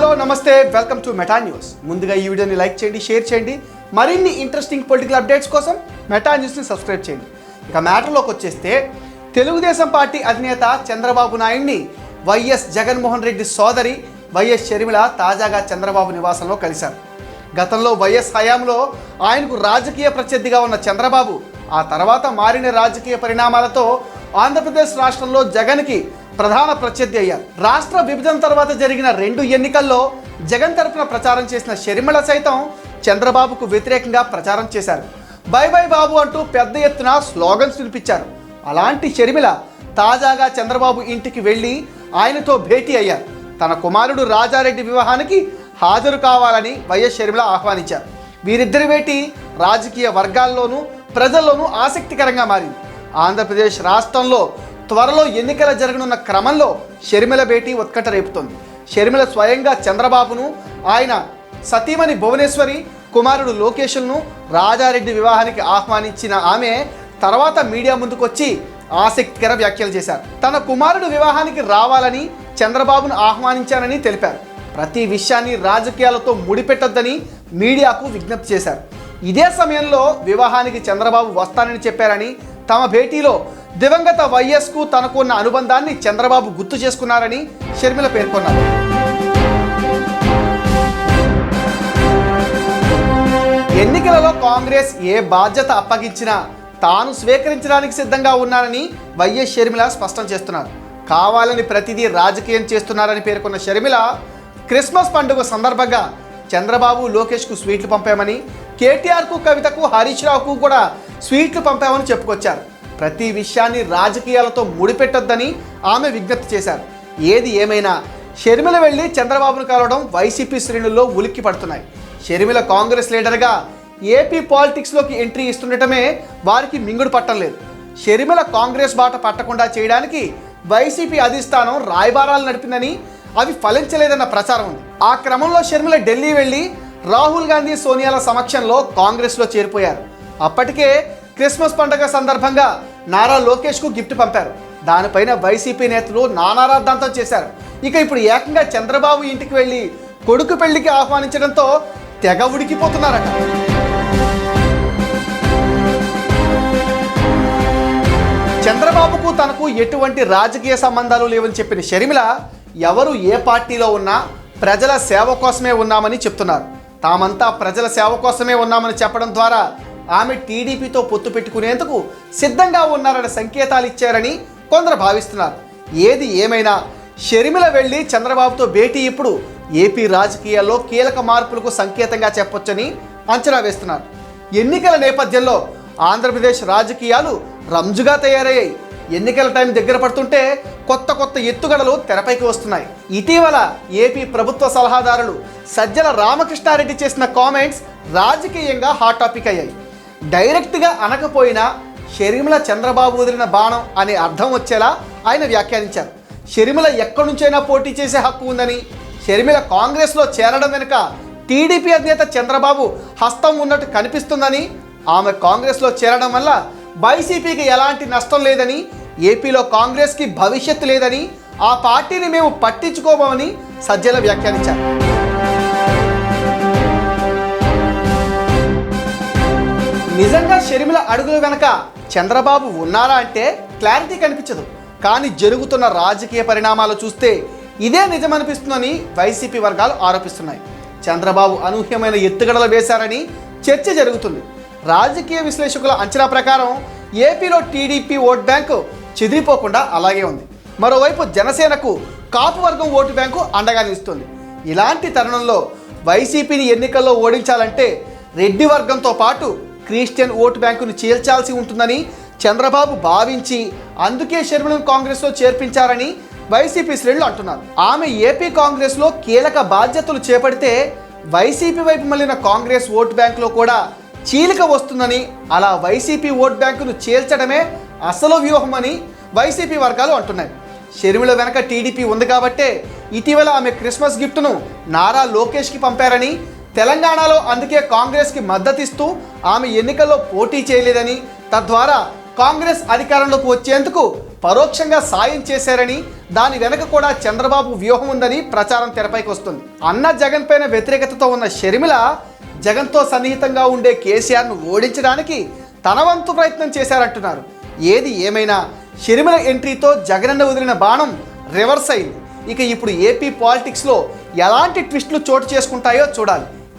Hello నమస్తే welcome to Meta news. ముందుగా ఈ వీడియోని లైక్ చేయండి షేర్ చేయండి. మరిన్ని ఇంట్రెస్టింగ్ పొలిటికల్ అప్డేట్స్ కోసం మెటా న్యూస్ని సబ్స్క్రైబ్ చేయండి. ఇక మ్యాటర్లోకి వచ్చేస్తే తెలుగుదేశం పార్టీ అధినేత చంద్రబాబు నాయుడిని వైఎస్ జగన్మోహన్ రెడ్డి సోదరి వైఎస్ షర్మిల తాజాగా చంద్రబాబు నివాసంలో కలిశారు. గతంలో వైఎస్ హయాంలో ఆయనకు రాజకీయ ప్రత్యర్థిగా ఉన్న చంద్రబాబు ఆ తర్వాత మారిన రాజకీయ పరిణామాలతో ఆంధ్రప్రదేశ్ రాష్ట్రంలో జగన్కి ప్రధాన ప్రత్యర్థి అయ్యారు రాష్ట్ర విభజన తర్వాత జరిగిన రెండు ఎన్నికల్లో జగన్ తరపున ప్రచారం చేసిన షర్మిల సైతం చంద్రబాబుకు వ్యతిరేకంగా ప్రచారం చేశారు. బై బై బాబు అంటూ పెద్ద ఎత్తున స్లోగన్స్ వినిపించారు. అలాంటి షర్మిల తాజాగా చంద్రబాబు ఇంటికి వెళ్ళి ఆయనతో భేటీ అయ్యారు. తన కుమారుడు రాజారెడ్డి వివాహానికి హాజరు కావాలని వైఎస్ షర్మిల ఆహ్వానించారు. వీరిద్దరి భేటీ రాజకీయ వర్గాల్లోనూ ప్రజల్లోనూ ఆసక్తికరంగా మారింది. ఆంధ్రప్రదేశ్ రాష్ట్రంలో త్వరలో ఎన్నికల జరగనున్న క్రమంలో షర్మిల భేటీ ఉత్కట రేపుతోంది. షర్మిల స్వయంగా చంద్రబాబును ఆయన సతీమణి భువనేశ్వరి కుమారుడు లోకేష్ను రాజారెడ్డి వివాహానికి ఆహ్వానించిన ఆమె తర్వాత మీడియా ముందుకొచ్చి ఆసక్తికర వ్యాఖ్యలు చేశారు. తన కుమారుడు వివాహానికి రావాలని చంద్రబాబును ఆహ్వానించానని తెలిపారు. ప్రతి విషయాన్ని రాజకీయాలతో ముడిపెట్టొద్దని మీడియాకు విజ్ఞప్తి చేశారు. ఇదే సమయంలో వివాహానికి చంద్రబాబు వస్తానని చెప్పారని తమ భేటీలో దివంగత వైఎస్కు తనకున్న అనుబంధాన్ని చంద్రబాబు గుర్తు చేసుకున్నారని షర్మిల పేర్కొన్నారు. ఎన్నికలలో కాంగ్రెస్ ఏ బాధ్యత అప్పగించినా తాను స్వీకరించడానికి సిద్ధంగా ఉన్నానని వైఎస్ షర్మిల స్పష్టం చేస్తున్నారు. కావాలని ప్రతిదీ రాజకీయం చేస్తున్నారని పేర్కొన్న షర్మిల క్రిస్మస్ పండుగ సందర్భంగా చంద్రబాబు లోకేష్కు స్వీట్లు పంపామని కేటీఆర్కు కవితకు హరీష్ రావుకు కూడా స్వీట్లు పంపామని చెప్పుకొచ్చారు. ప్రతి విషయాన్ని రాజకీయాలతో ముడిపెట్టొద్దని ఆమె విజ్ఞప్తి చేశారు. ఏది ఏమైనా షర్మిల వెళ్ళి చంద్రబాబును కలవడం వైసీపీ శ్రేణుల్లో ఉలిక్కి పడుతున్నాయి. షర్మిల కాంగ్రెస్ లీడర్గా ఏపీ పాలిటిక్స్లోకి ఎంట్రీ ఇస్తుండటమే వారికి మింగుడు పట్టం లేదు. షర్మిల కాంగ్రెస్ బాట పట్టకుండా చేయడానికి వైసీపీ అధిష్టానం రాయబారాలు నడిపిందని అవి ఫలించలేదన్న ప్రచారం ఉంది. ఆ క్రమంలో షర్మిల ఢిల్లీ వెళ్ళి రాహుల్ గాంధీ సోనియాల సమక్షంలో కాంగ్రెస్లో చేరిపోయారు. అప్పటికే క్రిస్మస్ పండుగ సందర్భంగా నారా లోకేష్కు గిఫ్ట్ పంపారు. దానిపైన వైసీపీ నేతలు నానారాద్ధాంతం చేశారు. ఇక ఇప్పుడు ఏకంగా చంద్రబాబు ఇంటికి వెళ్ళి కొడుకు పెళ్ళికి ఆహ్వానించడంతో తెగ ఉడికిపోతున్నారట. చంద్రబాబుకు తనకు ఎటువంటి రాజకీయ సంబంధాలు లేవని చెప్పిన షర్మిల ఎవరు ఏ పార్టీలో ఉన్నా ప్రజల సేవ కోసమే ఉన్నామని చెప్తున్నారు. తామంతా ప్రజల సేవ కోసమే ఉన్నామని చెప్పడం ద్వారా ఆమె టీడీపీతో పొత్తు పెట్టుకునేందుకు సిద్ధంగా ఉన్నారనే సంకేతాలు ఇచ్చారని కొందరు భావిస్తున్నారు. ఏది ఏమైనా షర్మిల వెళ్ళి చంద్రబాబుతో భేటీ ఇప్పుడు ఏపీ రాజకీయాల్లో కీలక మార్పులకు సంకేతంగా చెప్పొచ్చని అంచనా వేస్తున్నారు. ఎన్నికల నేపథ్యంలో ఆంధ్రప్రదేశ్ రాజకీయాలు రంజుగా తయారయ్యాయి. ఎన్నికల టైం దగ్గర పడుతుంటే కొత్త కొత్త ఎత్తుగడలు తెరపైకి వస్తున్నాయి. ఇటీవల ఏపీ ప్రభుత్వ సలహాదారులు సజ్జల రామకృష్ణారెడ్డి చేసిన కామెంట్స్ రాజకీయంగా హాట్ టాపిక్ అయ్యాయి. డైరెక్ట్గా అనకపోయినా షర్మిల చంద్రబాబు వదిలిన బాణం అనే అర్థం వచ్చేలా ఆయన వ్యాఖ్యానించారు. షర్మిల ఎక్కడి నుంచైనా పోటీ చేసే హక్కు ఉందని షర్మిల కాంగ్రెస్లో చేరడం వెనుక టీడీపీ అధినేత చంద్రబాబు హస్తం ఉన్నట్టు కనిపిస్తుందని ఆమె కాంగ్రెస్లో చేరడం వల్ల వైసీపీకి ఎలాంటి నష్టం లేదని ఏపీలో కాంగ్రెస్కి భవిష్యత్తు లేదని ఆ పార్టీని మేము పట్టించుకోమని సజ్జల వ్యాఖ్యానించారు. నిజంగా షర్మిల అడుగుల వెనక చంద్రబాబు ఉన్నారా అంటే క్లారిటీ కనిపించదు. కానీ జరుగుతున్న రాజకీయ పరిణామాలు చూస్తే ఇదే నిజమనిపిస్తుందని వైసీపీ వర్గాలు ఆరోపిస్తున్నాయి. చంద్రబాబు అనూహ్యమైన ఎత్తుగడలు వేశారని చర్చ జరుగుతుంది. రాజకీయ విశ్లేషకుల అంచనా ప్రకారం ఏపీలో టీడీపీ ఓట్ బ్యాంకు చెదిరిపోకుండా అలాగే ఉంది. మరోవైపు జనసేనకు కాపు వర్గం ఓటు బ్యాంకు అండగా నిలుస్తుంది. ఇలాంటి తరుణంలో వైసీపీని ఎన్నికల్లో ఓడించాలంటే రెడ్డి వర్గంతో పాటు క్రిస్టియన్ ఓటు బ్యాంకును చీల్చాల్సి ఉంటుందని చంద్రబాబు భావించి అందుకే షర్మిలను కాంగ్రెస్లో చేర్పించారని వైసీపీ శ్రేణులు అంటున్నారు. ఆమె ఏపీ కాంగ్రెస్లో కీలక బాధ్యతలు చేపడితే వైసీపీ వైపు మళ్ళిన కాంగ్రెస్ ఓటు బ్యాంకులో కూడా చీలిక వస్తుందని అలా వైసీపీ ఓట్ బ్యాంకును చేల్చడమే అసలు వ్యూహమని వైసీపీ వర్గాలు అంటున్నాయి. షర్మిల వెనక టీడీపీ ఉంది కాబట్టే ఇటీవల ఆమె క్రిస్మస్ గిఫ్ట్ను నారా లోకేష్కి పంపారని తెలంగాణలో అందుకే కాంగ్రెస్కి మద్దతిస్తూ ఆమె ఎన్నికల్లో పోటీ చేయలేదని తద్వారా కాంగ్రెస్ అధికారంలోకి వచ్చేందుకు పరోక్షంగా సాయం చేశారని దాని వెనక కూడా చంద్రబాబు వ్యూహం ఉందని ప్రచారం తెరపైకి వస్తుంది. అన్న జగన్ పైన వ్యతిరేకతతో ఉన్న షర్మిల జగన్తో సన్నిహితంగా ఉండే కేసీఆర్ను ఓడించడానికి తన వంతు ప్రయత్నం చేశారంటున్నారు. ఏది ఏమైనా షర్మిల ఎంట్రీతో జగనన్న వదిలిన బాణం రివర్స్ అయింది. ఇక ఇప్పుడు ఏపీ పాలిటిక్స్లో ఎలాంటి ట్విస్టులు చోటు చేసుకుంటాయో చూడాలి.